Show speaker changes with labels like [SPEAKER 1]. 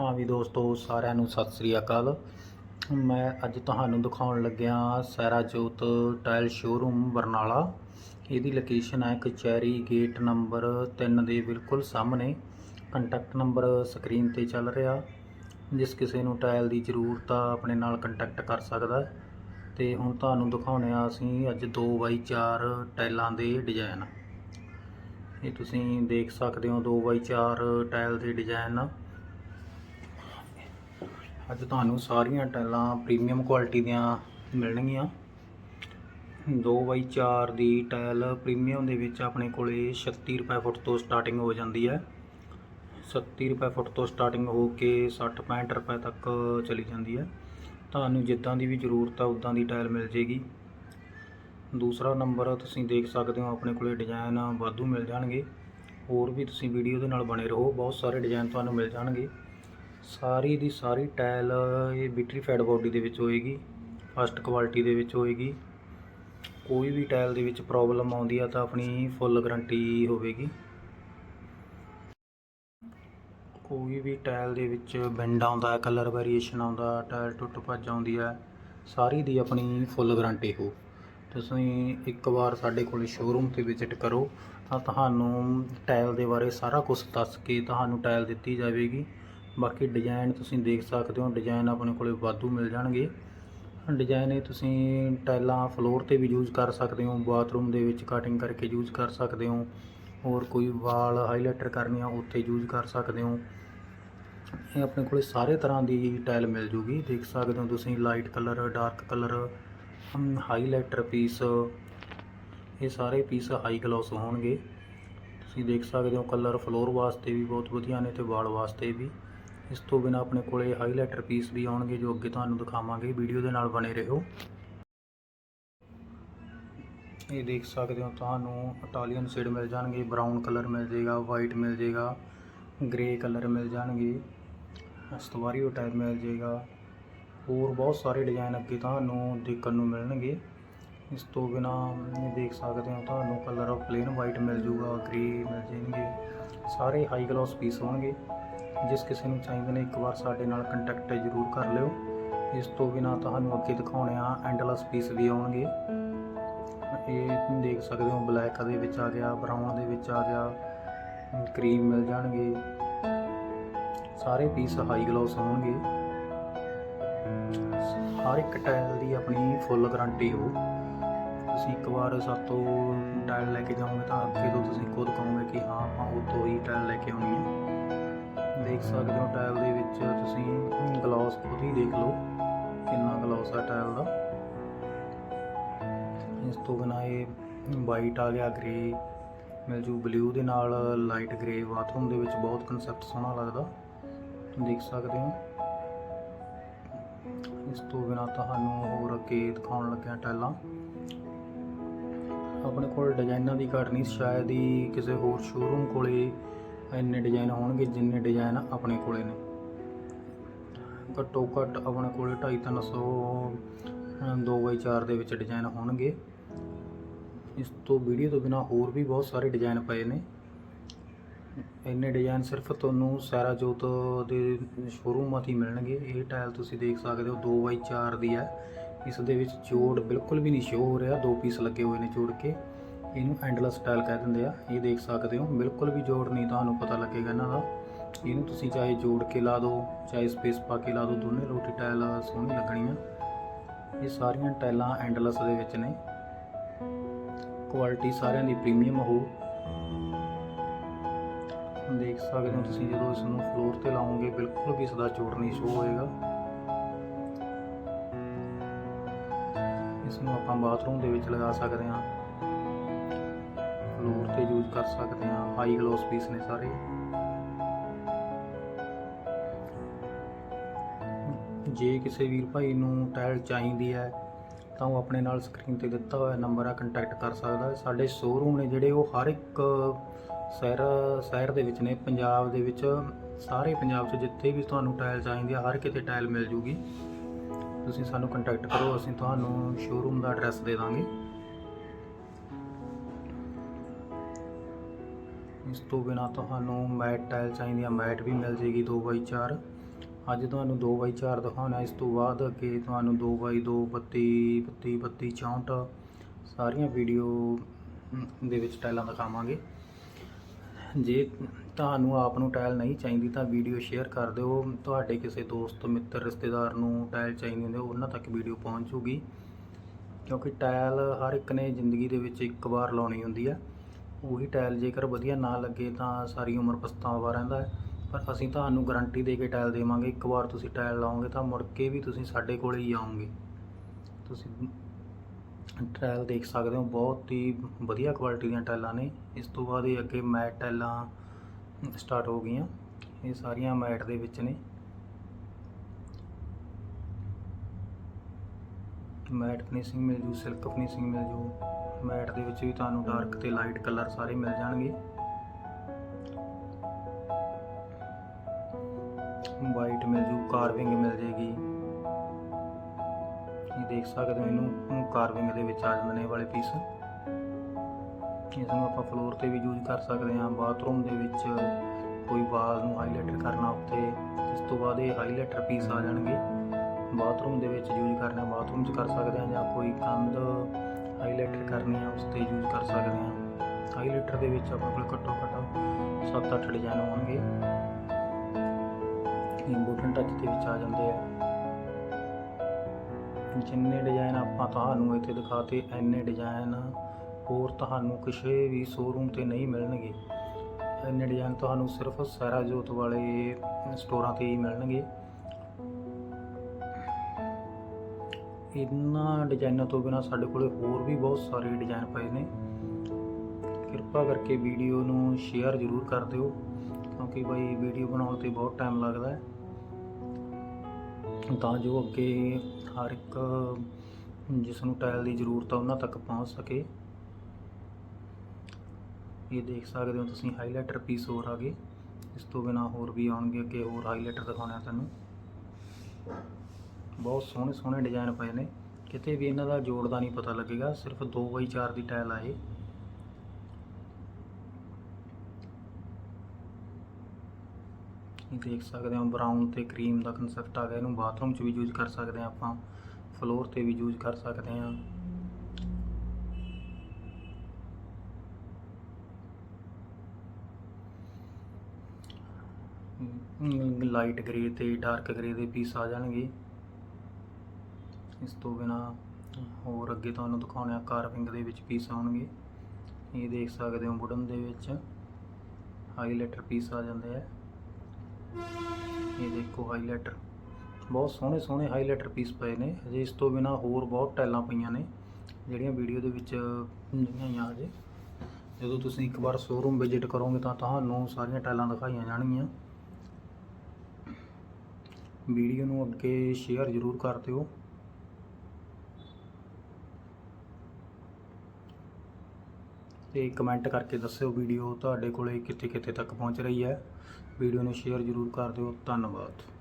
[SPEAKER 1] ਹਾਂ ਵੀ ਦੋਸਤੋ, ਸਾਰਿਆਂ ਨੂੰ ਸਤਿ ਸ੍ਰੀ ਅਕਾਲ। ਮੈਂ ਅੱਜ ਤੁਹਾਨੂੰ ਦਿਖਾਉਣ ਲੱਗਿਆ ਸੈਰਾ ਜੋਤ ਟਾਇਲ ਸ਼ੋਰੂਮ, ਬਰਨਾਲਾ। ਇਹਦੀ ਲੋਕੇਸ਼ਨ ਹੈ ਕਚਹਿਰੀ ਗੇਟ ਨੰਬਰ 3 ਦੇ ਬਿਲਕੁਲ ਸਾਹਮਣੇ। ਕੰਟੈਕਟ ਨੰਬਰ ਸਕਰੀਨ ਤੇ ਚੱਲ ਰਿਹਾ। ਜਿਸ ਕਿਸੇ ਨੂੰ ਟਾਇਲ ਦੀ ਜ਼ਰੂਰਤ ਆ, ਆਪਣੇ ਨਾਲ ਕੰਟੈਕਟ ਕਰ ਸਕਦਾ ਹੈ। ਤੇ ਹੁਣ ਤੁਹਾਨੂੰ ਦਿਖਾਉਣੇ ਆ ਅਸੀਂ ਅੱਜ 2x4 ਟਾਇਲਾਂ ਦੇ ਡਿਜ਼ਾਈਨ ਇਹ ਤੁਸੀਂ ਦੇਖ ਸਕਦੇ ਹੋ 2x4 ਟਾਇਲ ਦੇ ਡਿਜ਼ਾਈਨ ਅੱਜ ਤੁਹਾਨੂੰ ਸਾਰੀਆਂ ਟਾਈਲਾਂ ਪ੍ਰੀਮੀਅਮ ਕੁਆਲਿਟੀ ਦੀਆਂ ਮਿਲਣਗੀਆਂ। 2x4 ਦੀ ਟਾਇਲ ਪ੍ਰੀਮੀਅਮ ਦੇ ਵਿੱਚ ਆਪਣੇ ਕੋਲੇ 36 ਰੁਪਏ ਫੁੱਟ ਤੋਂ ਸਟਾਰਟਿੰਗ ਹੋ ਜਾਂਦੀ ਹੈ। 70 ਰੁਪਏ ਫੁੱਟ ਤੋਂ ਸਟਾਰਟਿੰਗ ਹੋ ਕੇ 60 65 ਰੁਪਏ ਤੱਕ ਚਲੀ ਜਾਂਦੀ ਹੈ। ਤੁਹਾਨੂੰ ਜਿੱਦਾਂ ਦੀ ਵੀ ਜ਼ਰੂਰਤ ਆ, ਉਦਾਂ ਦੀ ਟਾਇਲ ਮਿਲ ਜੇਗੀ। ਦੂਸਰਾ ਨੰਬਰ ਤੁਸੀਂ ਦੇਖ ਸਕਦੇ ਹੋ, ਆਪਣੇ ਕੋਲੇ ਡਿਜ਼ਾਈਨ ਵਾਧੂ ਮਿਲ ਜਾਣਗੇ। ਹੋਰ ਵੀ ਤੁਸੀਂ ਵੀਡੀਓ ਦੇ ਨਾਲ ਬਣੇ ਰਹੋ, ਬਹੁਤ ਸਾਰੇ ਡਿਜ਼ਾਈਨ ਤੁਹਾਨੂੰ ਮਿਲ ਜਾਣਗੇ। ਸਾਰੀ ਦੀ ਸਾਰੀ ਟਾਇਲ ਇਹ ਵਿਟਰੀਫਾਈਡ ਬਾਡੀ ਦੇ ਵਿੱਚ ਹੋਏਗੀ, ਫਸਟ ਕੁਆਲਿਟੀ ਦੇ ਵਿੱਚ ਹੋਏਗੀ। ਕੋਈ ਵੀ ਟਾਇਲ ਦੇ ਵਿੱਚ ਪ੍ਰੋਬਲਮ ਆਉਂਦੀ ਆ ਤਾਂ ਆਪਣੀ ਫੁੱਲ ਗਾਰੰਟੀ ਹੋਵੇਗੀ। ਕੋਈ ਵੀ ਟਾਇਲ ਦੇ ਵਿੱਚ ਬੈਂਡ ਆਉਂਦਾ, ਕਲਰ ਵੇਰੀਏਸ਼ਨ ਆਉਂਦਾ, ਟਾਇਲ ਟੁੱਟ ਭੱਜ ਆਉਂਦੀ ਹੈ ਸਾਰੀ ਦੀ ਆਪਣੀ ਫੁੱਲ ਗਾਰੰਟੀ ਹੋ। ਤੁਸੀਂ ਇੱਕ ਵਾਰ ਸਾਡੇ ਕੋਲ ਸ਼ੋਰੂਮ ਤੇ ਵਿਜ਼ਿਟ ਕਰੋ ਤਾਂ ਤੁਹਾਨੂੰ ਟਾਇਲ ਦੇ ਬਾਰੇ ਸਾਰਾ ਕੁਝ ਦੱਸ ਕੇ ਤੁਹਾਨੂੰ ਟਾਇਲ ਦਿੱਤੀ ਜਾਵੇਗੀ। ਬਾਕੀ ਡਿਜ਼ਾਈਨ ਤੁਸੀਂ ਦੇਖ ਸਕਦੇ ਹੋ, ਡਿਜ਼ਾਈਨ ਆਪਣੇ ਕੋਲੇ ਵਾਧੂ ਮਿਲ ਜਾਣਗੇ। ਡਿਜ਼ਾਈਨ ਇਹ ਤੁਸੀਂ ਟਾਈਲਾਂ ਫਲੋਰ ਤੇ ਵੀ ਯੂਜ਼ ਕਰ ਸਕਦੇ ਹੋ, ਬਾਥਰੂਮ ਦੇ ਵਿੱਚ ਕਟਿੰਗ ਕਰਕੇ ਯੂਜ਼ ਕਰ ਸਕਦੇ ਹੋ, ਹੋਰ ਕੋਈ ਵਾਲ ਹਾਈਲਾਈਟਰ ਕਰਨੀ ਆ ਉੱਥੇ ਯੂਜ਼ ਕਰ ਸਕਦੇ ਹੋ। ਇਹ ਆਪਣੇ ਕੋਲੇ ਸਾਰੇ ਤਰ੍ਹਾਂ ਦੀ ਟਾਈਲ ਮਿਲ ਜੂਗੀ, ਦੇਖ ਸਕਦੇ ਹੋ ਤੁਸੀਂ light colour dark colour highlighter piece ਇਹ ਸਾਰੇ ਪੀਸ ਹਾਈ ਗਲੋਸ ਹੋਣਗੇ। ਤੁਸੀਂ ਦੇਖ ਸਕਦੇ ਹੋ ਕਲਰ ਫਲੋਰ ਵਾਸਤੇ ਵੀ ਬਹੁਤ ਵਧੀਆ ਨੇ ਤੇ ਵਾਲ ਵਾਸਤੇ ਵੀ। ਇਸ ਤੋਂ ਬਿਨਾ ਆਪਣੇ ਕੋਲੇ ਹਾਈਲਾਈਟਰ ਪੀਸ ਵੀ ਆਉਣਗੇ ਜੋ ਅੱਗੇ ਤੁਹਾਨੂੰ ਦਿਖਾਵਾਂਗੇ। ਵੀਡੀਓ ਦੇ ਨਾਲ ਬਣੇ ਰਹੋ। ਇਹ ਦੇਖ ਸਕਦੇ ਹੋ, ਤੁਹਾਨੂੰ ਇਟਾਲੀਅਨ ਸ਼ੇਡ ਮਿਲ ਜਾਣਗੇ ਬਰਾਊਨ ਕਲਰ ਮਿਲ ਜੇਗਾ ਵਾਈਟ ਮਿਲ ਜੇਗਾ ਗ੍ਰੇ ਕਲਰ ਮਿਲ ਜਾਣਗੇ ਸਤਵਾਰੀਓ ਟਾਈਪ ਮਿਲ ਜੇਗਾ ਹੋਰ ਬਹੁਤ ਸਾਰੇ ਡਿਜ਼ਾਈਨ ਅੱਗੇ ਤੁਹਾਨੂੰ ਦੇਖਣ ਨੂੰ ਮਿਲਣਗੇ। ਇਸ ਤੋਂ ਬਿਨਾ ਦੇਖ ਸਕਦੇ ਹੋ, ਤੁਹਾਨੂੰ ਕਲਰ ਪਲੇਨ ਵਾਈਟ ਮਿਲ ਜੂਗਾ ਗ੍ਰੇ ਮਿਲ ਜਾਣਗੇ, ਸਾਰੇ ਹਾਈ ਗਲੋਸ ਪੀਸ ਹੋਣਗੇ। ਜਿਸ ਕਿਸੇ ਨੂੰ ਚਾਹੀਦੇ ਨੇ ਇੱਕ ਵਾਰ ਸਾਡੇ ਨਾਲ ਕੰਟੈਕਟ ਜ਼ਰੂਰ ਕਰ ਲਿਓ। ਇਸ ਤੋਂ ਬਿਨਾ ਤੁਹਾਨੂੰ ਅੱਗੇ ਦਿਖਾਉਣੇ ਆ ਐਂਡਲੈਸ ਪੀਸ ਵੀ ਆਉਣਗੇ। ਇਹ ਦੇਖ ਸਕਦੇ ਹੋ ਬਲੈਕ ਦੇ ਵਿੱਚ ਆ ਗਿਆ ਬਰਾਊਨ ਦੇ ਵਿੱਚ ਆ ਗਿਆ ਕਰੀਮ ਮਿਲ ਜਾਣਗੇ। ਸਾਰੇ ਪੀਸ ਹਾਈ ਗਲੋਸ ਹੋਣਗੇ। ਹਰ ਇੱਕ ਟਾਇਲ ਦੀ ਆਪਣੀ ਫੁੱਲ ਗਾਰੰਟੀ ਹੋ। ਤੁਸੀਂ ਇੱਕ ਵਾਰ ਸਾਤੋਂ ਟਾਇਲ ਲੈ ਕੇ ਜਾਓਗੇ ਤਾਂ ਅੱਗੇ ਤੋਂ ਤੁਸੀਂ ਖੁਦ ਕਹੋਗੇ ਕਿ ਹਾਂ ਆਪਾਂ ਉਤੋਂ ਹੀ ਟਾਇਲ ਲੈ ਕੇ ਆਉਣੀ ਹੈ। ਦੇਖ ਸਕਦੇ ਹੋ ਟਾਇਲ ਦੇ ਵਿੱਚ ਤੁਸੀਂ ਗਲਾਸ ਖੁਦ ਹੀ ਦੇਖ ਲਓ ਕਿੰਨਾ ਗਲਾਸ ਆ ਟਾਇਲ ਦਾ। ਇਸ ਤੋਂ ਬਿਨਾਂ ਇਹ ਵਾਈਟ ਆ ਗਿਆ ਗ੍ਰੇ ਮਿਲ ਜੂ ਬਲੂ ਦੇ ਨਾਲ ਲਾਈਟ ਗ੍ਰੇ ਬਾਥਰੂਮ ਦੇ ਵਿੱਚ ਬਹੁਤ ਕਨਸੈਪਟ ਸੋਹਣਾ ਲੱਗਦਾ, ਦੇਖ ਸਕਦੇ ਹੋ। ਇਸ ਤੋਂ ਬਿਨਾਂ ਤੁਹਾਨੂੰ ਹੋਰ ਅੱਗੇ ਦਿਖਾਉਣ ਲੱਗਿਆ ਟਾਇਲਾਂ। ਆਪਣੇ ਕੋਲ ਡਿਜ਼ਾਈਨਾਂ ਦੀ ਘਾਟ ਨਹੀਂ, ਸ਼ਾਇਦ ਹੀ ਕਿਸੇ ਹੋਰ ਸ਼ੋਰੂਮ ਕੋਲੇ ਇੰਨੇ ਡਿਜ਼ਾਈਨ ਹੋਣਗੇ ਜਿੰਨੇ ਡਿਜ਼ਾਈਨ ਆਪਣੇ ਕੋਲੇ ਨੇ। ਘੱਟੋ ਘੱਟ ਆਪਣੇ ਕੋਲੇ 250 300 2x4 ਦੇ ਵਿੱਚ ਡਿਜ਼ਾਈਨ ਹੋਣਗੇ। ਇਸ ਤੋਂ ਵੀਡੀਓ ਤੋਂ ਬਿਨਾ ਹੋਰ ਵੀ ਬਹੁਤ ਸਾਰੇ ਡਿਜ਼ਾਈਨ ਪਏ ਨੇ। ਇੰਨੇ ਡਿਜ਼ਾਈਨ ਸਿਰਫ ਤੁਹਾਨੂੰ ਸੈਰਾ ਜੋਤ ਦੇ ਸ਼ੋਰੂਮਾਂ 'ਤੇ ਹੀ ਮਿਲਣਗੇ। ਇਹ ਟਾਇਲ ਤੁਸੀਂ ਦੇਖ ਸਕਦੇ ਹੋ 2x4 ਦੀ ਹੈ। ਇਸ ਦੇ ਵਿੱਚ ਜੋੜ ਬਿਲਕੁਲ ਵੀ ਨਹੀਂ ਸ਼ੋ ਹੋ ਰਿਹਾ। ਦੋ ਪੀਸ ਲੱਗੇ ਹੋਏ ਨੇ ਜੋੜ ਕੇ। ਇਹਨੂੰ ਐਂਡਲੈਸ ਟਾਇਲ ਕਹਿ ਦਿੰਦੇ ਆ। ਇਹ ਦੇਖ ਸਕਦੇ ਹੋ। ਬਿਲਕੁਲ ਵੀ ਜੋੜ ਨਹੀਂ ਤੁਹਾਨੂੰ ਪਤਾ ਲੱਗੇਗਾ ਇਹਨਾਂ ਦਾ। ਇਹਨੂੰ ਤੁਸੀਂ ਚਾਹੇ ਜੋੜ ਕੇ ਲਾ ਦਿਓ, ਚਾਹੇ ਸਪੇਸ ਪਾ ਕੇ ਲਾ ਦਿਓ, ਦੋਨੇ ਰੋਟੀ ਟਾਇਲ ਸੋਹਣੀ ਲੱਗਣੀਆਂ। ਇਹ ਸਾਰੀਆਂ ਟਾਇਲਾਂ ਐਂਡਲੈਸ ਦੇ ਵਿੱਚ ਨੇ। ਕੁਆਲਿਟੀ ਸਾਰਿਆਂ ਦੀ ਪ੍ਰੀਮੀਅਮ ਹੋ। ਦੇਖ ਸਕਦੇ ਹੋ ਤੁਸੀਂ ਜਦੋਂ ਇਸ ਨੂੰ ਫਲੋਰ ਤੇ ਲਾਓਗੇ, ਬਿਲਕੁਲ ਵੀ ਇਸ ਦਾ ਜੋੜ ਨਹੀਂ ਸ਼ੋ ਹੋਏਗਾ। ਇਸ ਨੂੰ ਆਪਾਂ ਬਾਥਰੂਮ ਦੇ ਵਿੱਚ ਲਗਾ ਸਕਦੇ ਹਾਂ। ਫਲੋਰ ਯੂਜ਼ ਕਰ ਸਕਦੇ ਹਾਂ ਹਾਈ ਗਲੋਸ ਪੀਸ ਨੇ ਸਾਰੇ। ਜੇ ਕਿਸੇ ਵੀਰ ਭਾਈ ਨੂੰ ਟਾਇਲ ਚਾਹੀਦੀ ਹੈ, ਤਾਂ ਉਹ ਆਪਣੇ ਨਾਲ ਸਕਰੀਨ ਤੇ ਦਿੱਤਾ ਹੋਇਆ ਨੰਬਰ ਆ ਕੰਟੈਕਟ ਕਰ ਸਕਦਾ ਹੈ। ਸਾਡੇ ਸ਼ੋਰੂਮ ਨੇ ਜਿਹੜੇ ਉਹ ਹਰ ਇੱਕ ਸ਼ਹਿਰ ਸ਼ਹਿਰ ਦੇ ਵਿੱਚ ਨੇ, ਪੰਜਾਬ ਦੇ ਵਿੱਚ, ਸਾਰੇ ਪੰਜਾਬ 'ਚ ਜਿੱਥੇ ਵੀ ਤੁਹਾਨੂੰ ਟਾਇਲ ਚਾਹੀਦੀ ਆ ਹਰ ਕਿਤੇ ਟਾਇਲ ਮਿਲ ਜੂਗੀ। ਤੁਸੀਂ ਸਾਨੂੰ ਕੰਟੈਕਟ ਕਰੋ, ਅਸੀਂ ਤੁਹਾਨੂੰ ਸ਼ੋਰੂਮ ਦਾ ਐਡਰੈਸ ਦੇ ਦਾਂਗੇ। ਇਸ ਤੋਂ ਬਿਨਾ ਤੁਹਾਨੂੰ ਮੈਟ ਟਾਇਲ ਚਾਹੀਦੀਆਂ ਮੈਟ ਵੀ ਮਿਲ ਜੇਗੀ 2x4 ਅੱਜ ਤੁਹਾਨੂੰ 2x4 ਦਿਖਾਉਣਾ, ਇਸ ਤੋਂ ਬਾਅਦ ਅੱਗੇ ਤੁਹਾਨੂੰ 2x2 32 32 32 64 ਸਾਰੀਆਂ ਵੀਡੀਓ ਦੇ ਵਿੱਚ ਟਾਇਲਾਂ ਦਿਖਾਵਾਂਗੇ। ਜੇ ਤੁਹਾਨੂੰ ਆਪ ਨੂੰ ਟਾਇਲ ਨਹੀਂ ਚਾਹੀਦੀ ਤਾਂ ਵੀਡੀਓ ਸ਼ੇਅਰ ਕਰ ਦਿਓ। ਤੁਹਾਡੇ ਕਿਸੇ ਦੋਸਤ, ਮਿੱਤਰ, ਰਿਸ਼ਤੇਦਾਰ ਨੂੰ ਟਾਇਲ ਚਾਹੀਦੀ ਹੁੰਦੀ ਉਹਨਾਂ ਤੱਕ ਵੀਡੀਓ ਪਹੁੰਚ ਜੂਗੀ। ਕਿਉਂਕਿ ਟਾਇਲ ਹਰ ਇੱਕ ਨੇ ਜ਼ਿੰਦਗੀ ਦੇ ਵਿੱਚ ਇੱਕ ਵਾਰ ਲਾਉਣੀ ਹੁੰਦੀ ਹੈ ਉਹੀ ਟਾਇਲ ਜੇਕਰ ਵਧੀਆ ਨਾ ਲੱਗੇ ਤਾਂ ਸਾਰੀ ਉਮਰ ਪਛਤਾਵਾ ਰਹਿੰਦਾ ਹੈ। ਪਰ ਅਸੀਂ ਤੁਹਾਨੂੰ ਗਾਰੰਟੀ ਦੇ ਕੇ ਟਾਇਲ ਦੇਵਾਂਗੇ। ਇੱਕ ਵਾਰ ਤੁਸੀਂ ਟਾਇਲ ਲਾਓਗੇ ਤਾਂ ਮੁੜ ਕੇ ਵੀ ਤੁਸੀਂ ਸਾਡੇ ਕੋਲ ਹੀ ਆਓਗੇ। ਤੁਸੀਂ ਟਾਇਲ ਦੇਖ ਸਕਦੇ ਹੋ। ਬਹੁਤ ਹੀ ਵਧੀਆ ਕੁਆਲਿਟੀ ਦੀਆਂ ਟਾਇਲਾਂ ਨੇ। ਇਸ ਤੋਂ ਬਾਅਦ ਇਹ ਅੱਗੇ ਮੈਟ ਟਾਇਲਾਂ ਸਟਾਰਟ ਹੋ ਗਈਆਂ। ਇਹ ਸਾਰੀਆਂ ਮੈਟ ਦੇ ਵਿੱਚ ਨੇ। ਮੈਟ ਫਿਨਿਸ਼ਿੰਗ ਮਿਲ ਜੂ, ਸਿਲਕ ਫਿਨਿਸ਼ਿੰਗ ਮਿਲ ਜੂ। ਮੈਟ ਦੇ ਵਿੱਚ ਵੀ ਤੁਹਾਨੂੰ ਡਾਰਕ ਤੇ ਲਾਈਟ ਕਲਰ ਸਾਰੇ ਮਿਲ ਜਾਣਗੇ। ਵਾਈਟ ਮਿਲ ਜੂ ਕਾਰਵਿੰਗ ਮਿਲ ਜੇਗੀ। ਇਹ ਦੇਖ ਸਕਦੇ ਹੋ ਇਹਨੂੰ ਕਾਰਵਿੰਗ ਦੇ ਵਿੱਚ ਆ ਜਾਂਦੇ ਨੇ ਵਾਲੇ ਪੀਸ ਇਸ ਨੂੰ ਆਪਾਂ ਫਲੋਰ ਤੇ ਵੀ ਯੂਜ਼ ਕਰ ਸਕਦੇ ਹਾਂ। ਬਾਥਰੂਮ ਦੇ ਵਿੱਚ ਕੋਈ ਵਾਲ ਨੂੰ ਹਾਈਲਾਈਟਰ ਕਰਨਾ ਉੱਤੇ ਇਸ ਤੋਂ ਬਾਅਦ ਇਹ ਹਾਈਲਾਈਟਰ ਪੀਸ ਆ ਜਾਣਗੇ। ਬਾਥਰੂਮ ਦੇ ਵਿੱਚ ਯੂਜ਼ ਕਰਨਾ, ਬਾਥਰੂਮ 'ਚ ਕਰ ਸਕਦੇ ਹਾਂ ਜਾਂ ਕੋਈ ਕੰਧ, ਹਾਈਲਾਈਟਰ ਕਰਨੀ ਆ, ਉਸ ਤੇ ਯੂਜ਼ ਕਰ ਸਕਦੇ ਹਾਂ। ਹਾਈਲਾਈਟਰ ਦੇ ਵਿੱਚ ਆਪਣੇ ਕੋਲ ਘੱਟੋ ਘੱਟ 7-8 ਡਿਜ਼ਾਈਨ ਹੋਣਗੇ। ਇਹ ਟੱਚ ਦੇ ਵਿੱਚ ਆ ਜਾਂਦੇ ਆ। ਜਿੰਨੇ ਡਿਜ਼ਾਈਨ ਆਪਾਂ ਤੁਹਾਨੂੰ ਇੱਥੇ ਦਿਖਾਤੇ ਐਨੇ ਡਿਜ਼ਾਈਨ ਹੋਰ ਤੁਹਾਨੂੰ ਕਿਸੇ ਵੀ ਸ਼ੋਰੂਮ ਤੇ ਨਹੀਂ ਮਿਲਣਗੇ। ਐਨੇ ਡਿਜ਼ਾਈਨ ਤੁਹਾਨੂੰ ਸਿਰਫ ਸਾਰਾ ਜੋਤ ਵਾਲੇ ਸਟੋਰਾਂ ਤੇ ਹੀ ਮਿਲਣਗੇ। ਇਹਨਾਂ ਡਿਜ਼ਾਈਨਾਂ ਤੋਂ ਬਿਨਾ ਸਾਡੇ ਕੋਲੇ ਹੋਰ ਵੀ ਬਹੁਤ ਸਾਰੇ ਡਿਜ਼ਾਈਨ ਪਏ ਨੇ। ਕਿਰਪਾ ਕਰਕੇ ਵੀਡੀਓ ਨੂੰ ਸ਼ੇਅਰ ਜ਼ਰੂਰ ਕਰ ਦਿਓ, ਕਿਉਂਕਿ ਬਾਈ ਵੀਡੀਓ ਬਣਾਉਣ ਤੇ ਬਹੁਤ ਟਾਈਮ ਲੱਗਦਾ ਹੈ। ਤਾਂ ਜੋ ਅੱਗੇ ਹਰ ਇੱਕ ਜਿਸ ਨੂੰ ਟਾਇਲ ਦੀ ਜ਼ਰੂਰਤ ਆ, ਉਹਨਾਂ ਤੱਕ ਪਹੁੰਚ ਸਕੇ। ਇਹ ਦੇਖ ਸਕਦੇ ਹੋ ਤੁਸੀਂ ਹਾਈਲਾਈਟਰ ਪੀਸ ਹੋਰ ਆ ਗਏ। ਇਸ ਤੋਂ ਬਿਨਾ ਹੋਰ ਵੀ ਆਉਣਗੇ, ਅੱਗੇ ਹੋਰ ਹਾਈਲਾਈਟਰ ਦਿਖਾਉਣੇ ਆ ਤੁਹਾਨੂੰ ਬਹੁਤ ਸੋਹਣੇ ਸੋਹਣੇ ਡਿਜ਼ਾਈਨ ਪਏ ਨੇ। ਕਿਤੇ ਵੀ ਇਹਨਾਂ ਦਾ ਜੋੜ ਦਾ ਨਹੀਂ ਪਤਾ ਲੱਗੇਗਾ, ਸਿਰਫ 2x4 ਦੀ ਟਾਇਲ ਆਏ ਇਹ। ਦੇਖ ਸਕਦੇ ਹਾਂ ਬਰਾਊਨ ਤੇ ਕਰੀਮ ਦਾ ਕਨਸੈਪਟ ਆ ਗਿਆ। ਇਹਨੂੰ ਬਾਥਰੂਮ 'ਚ ਵੀ ਯੂਜ਼ ਕਰ ਸਕਦੇ ਹਾਂ ਆਪਾਂ। ਫਲੋਰ ਤੇ ਵੀ ਯੂਜ਼ ਕਰ ਸਕਦੇ ਹਾਂ। ਲਾਈਟ ਗ੍ਰੇ ਤੇ ਡਾਰਕ ਗ੍ਰੇ ਦੇ ਪੀਸ ਆ ਜਾਣਗੇ। ਇਸ ਤੋਂ ਬਿਨਾ ਹੋਰ ਅੱਗੇ ਤੁਹਾਨੂੰ ਦਿਖਾਉਣੇ ਆ ਕਾਰਵਿੰਗ ਦੇ ਵਿੱਚ ਪੀਸ ਆਉਣਗੇ। ਇਹ ਦੇਖ ਸਕਦੇ ਹੋ ਵੁਡਨ ਦੇ ਵਿੱਚ ਹਾਈਲਾਈਟਰ ਪੀਸ ਆ ਜਾਂਦੇ ਆ। ਇਹ ਦੇਖੋ ਹਾਈਲਾਈਟਰ ਬਹੁਤ ਸੋਹਣੇ ਸੋਹਣੇ ਹਾਈਲਾਈਟਰ ਪੀਸ ਪਏ ਨੇ। ਹਜੇ ਇਸ ਤੋਂ ਬਿਨਾ ਹੋਰ ਬਹੁਤ ਟਾਈਲਾਂ ਪਈਆਂ ਨੇ, ਜਿਹੜੀਆਂ ਵੀਡੀਓ ਦੇ ਵਿੱਚ ਨਹੀਂ ਆਈਆਂ ਹਜੇ। ਜਦੋਂ ਤੁਸੀਂ ਇੱਕ ਵਾਰ ਸ਼ੋਰੂਮ ਵਿਜ਼ਿਟ ਕਰੋਗੇ ਤਾਂ ਤੁਹਾਨੂੰ ਸਾਰੀਆਂ ਟਾਈਲਾਂ ਦਿਖਾਈਆਂ ਜਾਣਗੀਆਂ। ਵੀਡੀਓ ਨੂੰ ਅੱਗੇ ਸ਼ੇਅਰ ਜ਼ਰੂਰ ਕਰ ਦਿਓ। ਤੇ ਕਮੈਂਟ ਕਰਕੇ ਦੱਸਿਓ ਵੀਡੀਓ ਤੁਹਾਡੇ ਕੋਲੇ ਕਿੱਥੇ ਕਿੱਥੇ ਤੱਕ ਪਹੁੰਚ ਰਹੀ ਹੈ। ਵੀਡੀਓ ਨੂੰ ਸ਼ੇਅਰ ਜ਼ਰੂਰ ਕਰ ਦਿਓ। ਧੰਨਵਾਦ।